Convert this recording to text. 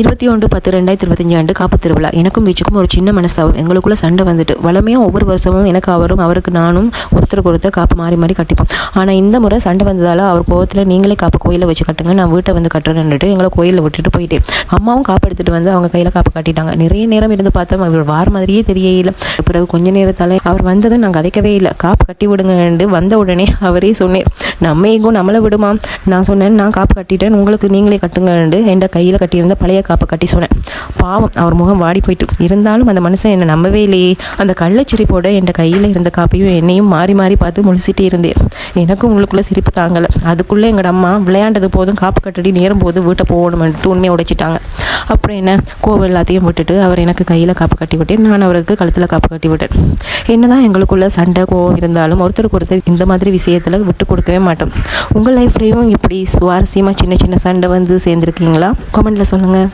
இருபத்தி ஒன்று பத்து ரெண்டாயிரத்தி இருபத்தஞ்சு ஆண்டு காப்பு திருவிழா. எனக்கும் பீச்சுக்கும் ஒரு சின்ன மனஸ்தாபம். எங்களுக்குள்ள சண்டை வந்துட்டு வளமையும் ஒவ்வொரு வருஷமும் எனக்கு அவரும் அவருக்கு நானும் ஒருத்தருக்கு ஒருத்தர் காப்பு மாறி மாறி கட்டிப்போம். ஆனால் இந்த முறை சண்டை வந்ததால் அவர் கோவத்தில் நீங்களே காப்பு கோயிலில் வச்சு கட்டுங்க நான் வீட்டை வந்து கட்டுறேன்னுட்டு எங்களை கோயிலில் விட்டுட்டு போயிட்டேன். அம்மாவும் காப்பு எடுத்துகிட்டு வந்து அவங்க கையில் காப்பு கட்டிட்டாங்க. நிறைய நேரம் இருந்து பார்த்தோம் அவர் வார மாதிரியே தெரியல. பிறகு கொஞ்ச நேரத்தால் அவர் வந்ததும் நான் கதைக்கவே இல்லை. காப்பு கட்டி விடுங்கன்னு வந்த உடனே அவரே சொன்னேன் நம்ம எங்கும் நம்மளை விடுமா? நான் சொன்னேன் நான் காப்பு கட்டிட்டேன் உங்களுக்கு நீங்களே கட்டுங்கன்னு என் கையில் கட்டியிருந்த பழைய காப்பை கட்டி சொன்னேன். பாவம் அவர் முகம் வாடி போயிட்டு. இருந்தாலும் அந்த மனுஷன் என்னை நம்பவே இல்லையே. அந்த கள்ளச்சிரிப்போட என் கையில் இருந்த காப்பையும் என்னையும் மாறி மாறி பார்த்து முழிச்சிட்டே இருந்தேன். எனக்கும் உங்களுக்குள்ளே சிரிப்பு தாங்கலை. அதுக்குள்ளே எங்கள் அம்மா விளையாண்டது போதும் காப்பு கட்டடி நேரும் போது வீட்டை போகணுமென்ட்டு உண்மையை உடைச்சிட்டாங்க. அப்புறம் என்ன? கோவம் எல்லாத்தையும் விட்டுட்டு அவர் எனக்கு கையில் காப்பு கட்டி விட்டேன். நான் அவருக்கு கழுத்தில் காப்பு கட்டி விட்டேன். என்னதான் எங்களுக்குள்ள சண்டை கோவம் இருந்தாலும் ஒருத்தருக்கு ஒருத்தர் இந்த மாதிரி விஷயத்தில் விட்டு கொடுக்கவே மாட்டோம். உங்கள் லைஃப்லேயும் இப்படி சுவாரஸ்யமாக சின்ன சின்ன சண்டை வந்து சேர்ந்துருக்கீங்களா? கமெண்டில் சொல்லுங்கள்